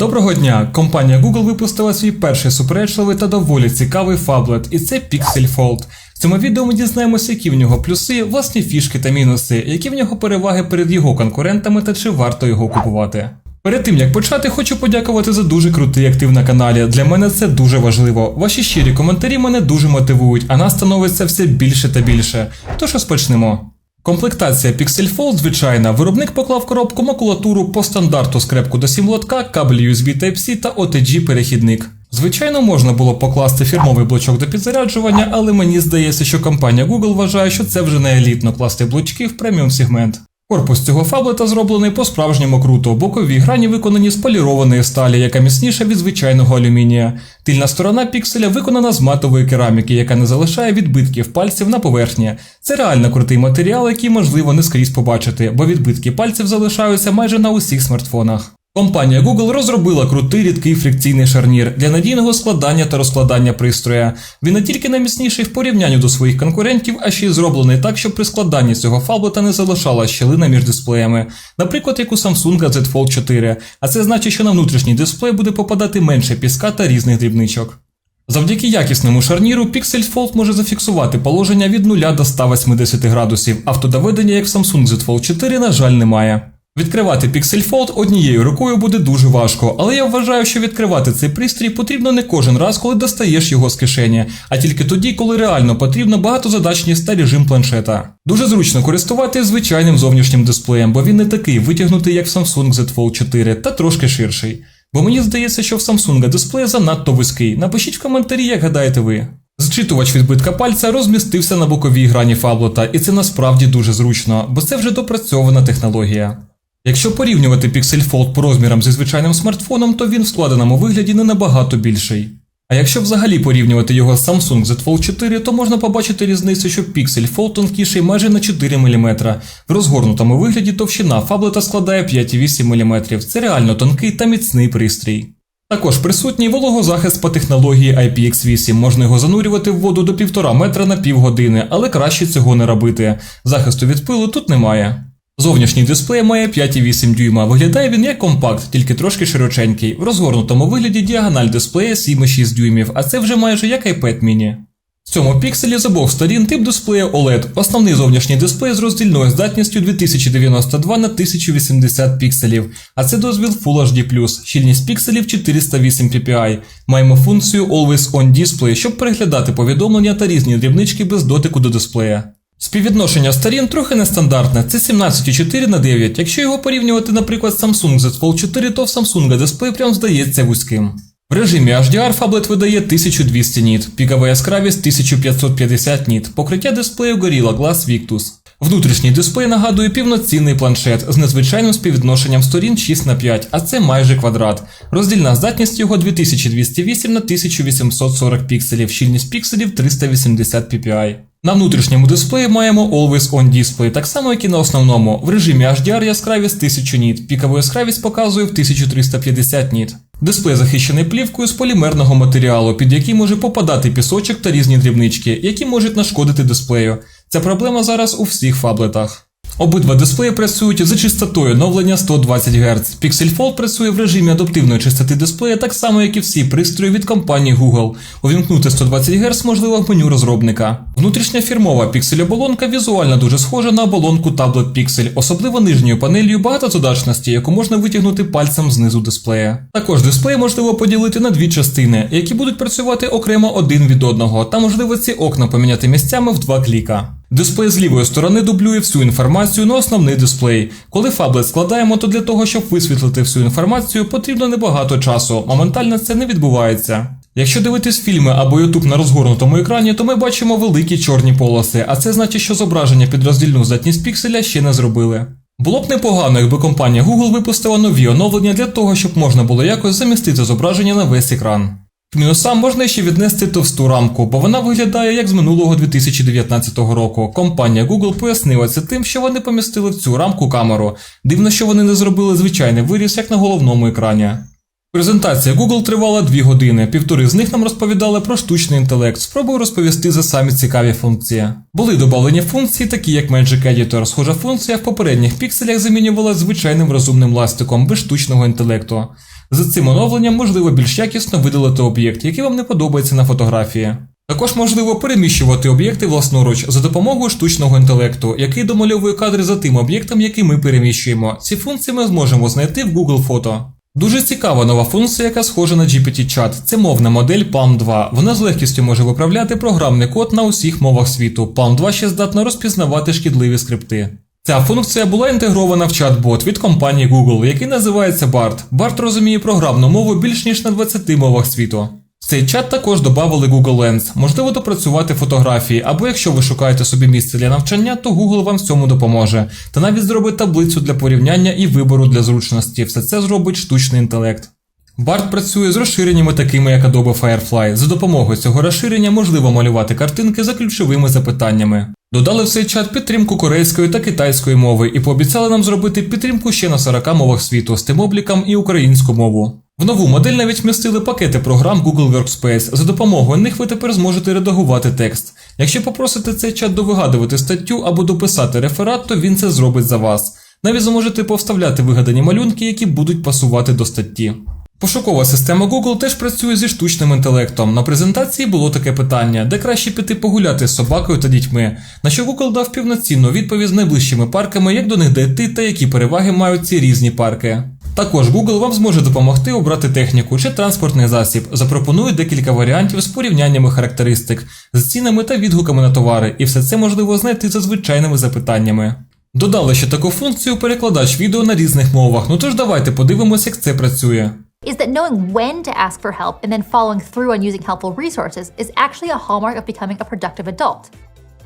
Доброго дня! Компанія Google випустила свій перший суперечливий та доволі цікавий фаблет, і це Pixel Fold. В цьому відео ми дізнаємося, які в нього плюси, власні фішки та мінуси, які в нього переваги перед його конкурентами та чи варто його купувати. Перед тим як почати, хочу подякувати за дуже крутий актив на каналі. Для мене це дуже важливо. Ваші щирі коментарі мене дуже мотивують, а нас становиться все більше та більше. Тож розпочнемо. Комплектація Pixel Fold звичайна. Виробник поклав коробку макулатуру по стандарту скрепку до 7 лотка, кабель USB Type-C та OTG перехідник. Звичайно, можна було покласти фірмовий блочок до підзаряджування, але мені здається, що компанія Google вважає, що це вже не елітно класти блочки в преміум сегмент. Корпус цього фаблета зроблений по-справжньому круто, бокові грані виконані з полірованої сталі, яка міцніша від звичайного алюмінія. Тильна сторона пікселя виконана з матової кераміки, яка не залишає відбитків пальців на поверхні. Це реально крутий матеріал, який можливо не скрізь побачити, бо відбитки пальців залишаються майже на усіх смартфонах. Компанія Google розробила крутий рідкий фрикційний шарнір для надійного складання та розкладання пристроя. Він не тільки найміцніший в порівнянні до своїх конкурентів, а ще й зроблений так, щоб при складанні цього фаблета не залишала щілина між дисплеями, наприклад, як у Samsung Z Fold 4. А це значить, що на внутрішній дисплей буде попадати менше піска та різних дрібничок. Завдяки якісному шарніру Pixel Fold може зафіксувати положення від 0 до 180 градусів. Автодоведення, як в Samsung Z Fold 4, на жаль, немає. Відкривати Pixel Fold однією рукою буде дуже важко, але я вважаю, що відкривати цей пристрій потрібно не кожен раз, коли достаєш його з кишені, а тільки тоді, коли реально потрібна багатозадачність та режим планшета. Дуже зручно користуватися звичайним зовнішнім дисплеєм, бо він не такий витягнутий, як в Samsung Z Fold 4, та трошки ширший. Бо мені здається, що в Samsung дисплей занадто вузький. Напишіть в коментарі, як гадаєте ви. Зчитувач відбитка пальця розмістився на боковій грані фаблета, і це насправді дуже зручно, бо це вже допрацьована технологія. Якщо порівнювати Pixel Fold по розмірам зі звичайним смартфоном, то він в складеному вигляді не набагато більший. А якщо взагалі порівнювати його з Samsung Z Fold 4, то можна побачити різницю, що Pixel Fold тонкіший майже на 4 мм. В розгорнутому вигляді товщина фаблета складає 5,8 мм. Це реально тонкий та міцний пристрій. Також присутній вологозахист по технології IPX8. Можна його занурювати в воду до 1,5 метра на півгодини, але краще цього не робити. Захисту від пилу тут немає. Зовнішній дисплей має 5,8 дюйма. Виглядає він як компакт, тільки трошки широченький. В розгорнутому вигляді діагональ дисплея 7,6 дюймів, а це вже майже як iPad mini. В цьому пікселі з обох сторін тип дисплея OLED, основний зовнішній дисплей з роздільною здатністю 2092 на 1080 пікселів, а це дозвіл Full HD+, щільність пікселів 408 ppi. Маємо функцію Always On Display, щоб переглядати повідомлення та різні дрібнички без дотику до дисплея. Співвідношення сторін трохи нестандартне, це 17,4 на 9. Якщо його порівнювати, наприклад, з Samsung Z Fold 4, то в Samsung дисплей прям здається вузьким. В режимі HDR фаблет видає 1200 ніт, пікова яскравість 1550 ніт, покриття дисплею Gorilla Glass Victus. Внутрішній дисплей нагадує півноцінний планшет з незвичайним співвідношенням сторін 6 на 5, а це майже квадрат. Роздільна здатність його 2208 на 1840 пікселів, щільність пікселів 380 ppi. На внутрішньому дисплеї маємо Always On Display, так само як і на основному. В режимі HDR яскравість 1000 ніт, пікову яскравість показує в 1350 ніт. Дисплей захищений плівкою з полімерного матеріалу, під який може попадати пісочок та різні дрібнички, які можуть нашкодити дисплею. Ця проблема зараз у всіх фаблетах. Обидва дисплеї працюють за частотою оновлення 120 Гц. Pixel Fold працює в режимі адаптивної частоти дисплея так само, як і всі пристрої від компанії Google. Увімкнути 120 Гц можливо в меню розробника. Внутрішня фірмова піксель-оболонка візуально дуже схожа на оболонку Tablet Pixel, особливо нижньою панелью багатозадачності, яку можна витягнути пальцем знизу дисплея. Також дисплей можливо поділити на дві частини, які будуть працювати окремо один від одного, та можливо ці окна поміняти місцями в два кліка. Дисплей з лівої сторони дублює всю інформацію на основний дисплей. Коли фаблет складаємо, то для того, щоб висвітлити всю інформацію, потрібно небагато часу. Моментально це не відбувається. Якщо дивитись фільми або YouTube на розгорнутому екрані, то ми бачимо великі чорні полоси, а це значить, що зображення під роздільну здатність пікселя ще не зробили. Було б непогано, якби компанія Google випустила нові оновлення для того, щоб можна було якось замістити зображення на весь екран. К мінусам можна ще віднести товсту рамку, бо вона виглядає як з минулого 2019 року. Компанія Google пояснила це тим, що вони помістили в цю рамку камеру. Дивно, що вони не зробили звичайний виріс, як на головному екрані. Презентація Google тривала 2 години, півтори з них нам розповідали про штучний інтелект. Спробую розповісти за самі цікаві функції. Були додавлені функції, такі як Magic Editor. Схожа функція в попередніх пікселях замінювала звичайним розумним ластиком без штучного інтелекту. З цим оновленням можливо більш якісно видалити об'єкт, який вам не подобається на фотографії. Також можливо переміщувати об'єкти власноруч за допомогою штучного інтелекту, який домальовує кадри за тим об'єктом, який ми переміщуємо. Ці функції ми зможемо знайти в Google Фото. Дуже цікава нова функція, яка схожа на GPT-чат. Це мовна модель Palm 2. Вона з легкістю може виправляти програмний код на усіх мовах світу. Palm 2 ще здатна розпізнавати шкідливі скрипти. Ця функція була інтегрована в чат-бот від компанії Google, який називається BART. BART розуміє програмну мову більш ніж на 20 мовах світу. В цей чат також додали Google Lens. Можливо допрацювати фотографії, або якщо ви шукаєте собі місце для навчання, то Google вам в цьому допоможе. Та навіть зробить таблицю для порівняння і вибору для зручності. Все це зробить штучний інтелект. BART працює з розширеннями, такими як Adobe Firefly. За допомогою цього розширення можливо малювати картинки за ключовими запитаннями. Додали в цей чат підтримку корейської та китайської мови і пообіцяли нам зробити підтримку ще на 40 мовах світу з тим обліком і українську мову. В нову модель навіть вмістили пакети програм Google Workspace. За допомогою них ви тепер зможете редагувати текст. Якщо попросите цей чат довигадувати статтю або дописати реферат, то він це зробить за вас. Навіть зможете повставляти вигадані малюнки, які будуть пасувати до статті. Пошукова система Google теж працює зі штучним інтелектом. На презентації було таке питання, де краще піти погуляти з собакою та дітьми, на що Google дав півноцінну відповідь з найближчими парками, як до них дійти та які переваги мають ці різні парки. Також Google вам зможе допомогти обрати техніку чи транспортний засіб, запропонує декілька варіантів з порівняннями характеристик, з цінами та відгуками на товари, і все це можливо знайти за звичайними запитаннями. Додали ще таку функцію перекладач відео на різних мовах, ну тож давайте подивимось, як це працює. is that knowing when to ask for help and then following through on using helpful resources is actually a hallmark of becoming a productive adult.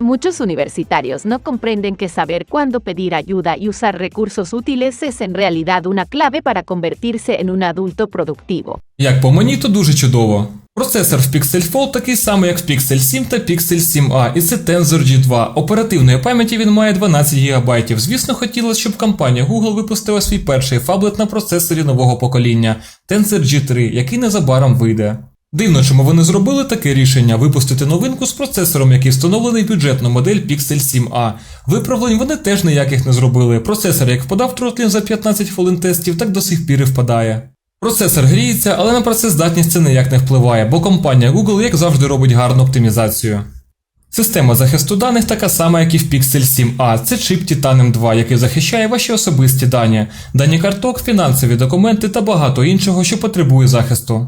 Muchos universitarios no comprenden que saber cuándo pedir ayuda y usar recursos útiles es en realidad una clave para convertirse en un adulto productivo. Як по мені, то дуже чудово. Процесор в Pixel Fold такий самий, як в Pixel 7 та Pixel 7a, і це Tensor G2. Оперативної пам'яті він має 12 ГБ. Звісно, хотілося, щоб компанія Google випустила свій перший фаблет на процесорі нового покоління Tensor G3, який незабаром вийде. Дивно, чому вони зробили таке рішення випустити новинку з процесором, який встановлений бюджетну модель Pixel 7a. Виправлень вони теж ніяких не зробили. Процесор як впадав тротлін за 15 хвилин тестів, так до сих пір і впадає. Процесор гріється, але на працездатність це ніяк не впливає, бо компанія Google, як завжди, робить гарну оптимізацію. Система захисту даних така сама, як і в Pixel 7a. Це чип Titanium 2, який захищає ваші особисті дані, дані карток, фінансові документи та багато іншого, що потребує захисту.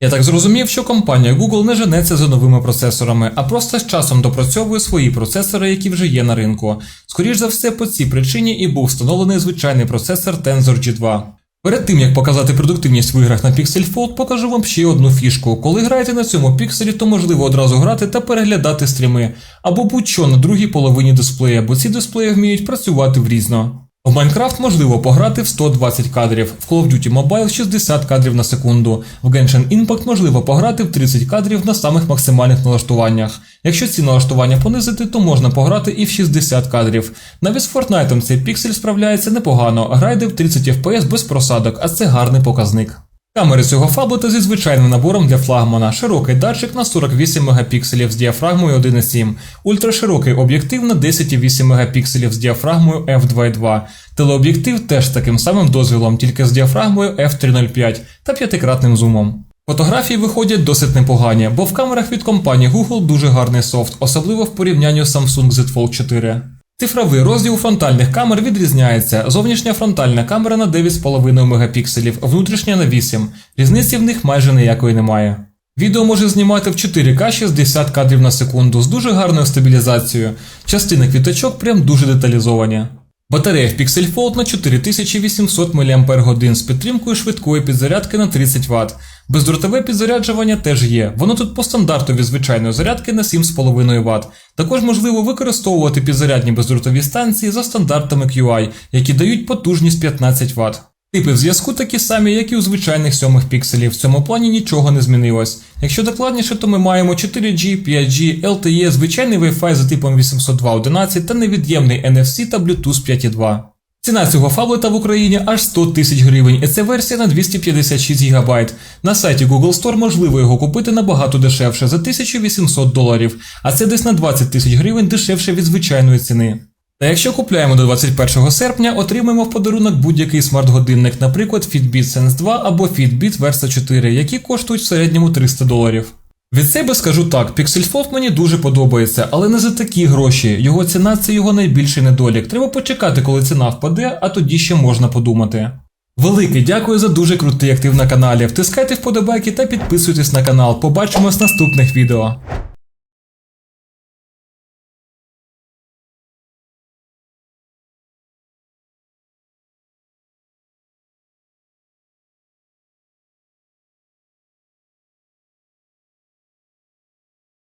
Я так зрозумів, що компанія Google не женеться за новими процесорами, а просто з часом допрацьовує свої процесори, які вже є на ринку. Скоріш за все, по цій причині і був встановлений звичайний процесор Tensor G2. Перед тим як показати продуктивність в іграх на Pixel Fold, покажу вам ще одну фішку. Коли граєте на цьому пікселі, то можливо одразу грати та переглядати стріми, або будь-що на другій половині дисплея, бо ці дисплеї вміють працювати врізно. В Майнкрафт можливо пограти в 120 кадрів, в Call of Duty Mobile 60 кадрів на секунду, в Genshin Impact можливо пограти в 30 кадрів на самих максимальних налаштуваннях. Якщо ці налаштування понизити, то можна пограти і в 60 кадрів. Навіть з Fortnite цей піксель справляється непогано, грайде в 30 FPS без просадок, а це гарний показник. Камери цього фаблета зі звичайним набором для флагмана, широкий датчик на 48 мегапікселів з діафрагмою 1,7, ультраширокий об'єктив на 10,8 мегапікселів з діафрагмою f2.2, телеоб'єктив теж з таким самим дозвілом, тільки з діафрагмою f305 та п'ятикратним зумом. Фотографії виходять досить непогані, бо в камерах від компанії Google дуже гарний софт, особливо в порівнянні з Samsung Z Fold 4. Цифровий розділ фронтальних камер відрізняється. Зовнішня фронтальна камера на 9,5 мегапікселів, внутрішня на 8. Різниці в них майже ніякої немає. Відео може знімати в 4К 60 кадрів на секунду з дуже гарною стабілізацією. Частини квіточок прям дуже деталізовані. Батарея в Pixel Fold на 4800 мАч з підтримкою швидкої підзарядки на 30 Вт. Бездротове підзаряджування теж є. Воно тут по стандарту від звичайної зарядки на 7,5 Вт. Також можливо використовувати підзарядні бездротові станції за стандартами QI, які дають потужність 15 Вт. Типи в зв'язку такі самі, як і у звичайних сьомих пікселів. В цьому плані нічого не змінилось. Якщо докладніше, то ми маємо 4G, 5G, LTE, звичайний Wi-Fi за типом 802.11 та невід'ємний NFC та Bluetooth 5.2. Ціна цього фаблета в Україні аж 100 тисяч гривень, і це версія на 256 ГБ. На сайті Google Store можливо його купити набагато дешевше за 1800 доларів, а це десь на 20 тисяч гривень дешевше від звичайної ціни. Та якщо купляємо до 21 серпня, отримаємо в подарунок будь-який смарт-годинник, наприклад, Fitbit Sense 2 або Fitbit Versa 4, які коштують в середньому 300 доларів. Від себе скажу так, Pixel Fold мені дуже подобається, але не за такі гроші. Його ціна це його найбільший недолік. Треба почекати, коли ціна впаде, а тоді ще можна подумати. Велике дякую за дуже крутий актив на каналі. Втискайте вподобайки та підписуйтесь на канал. Побачимось в наступних відео.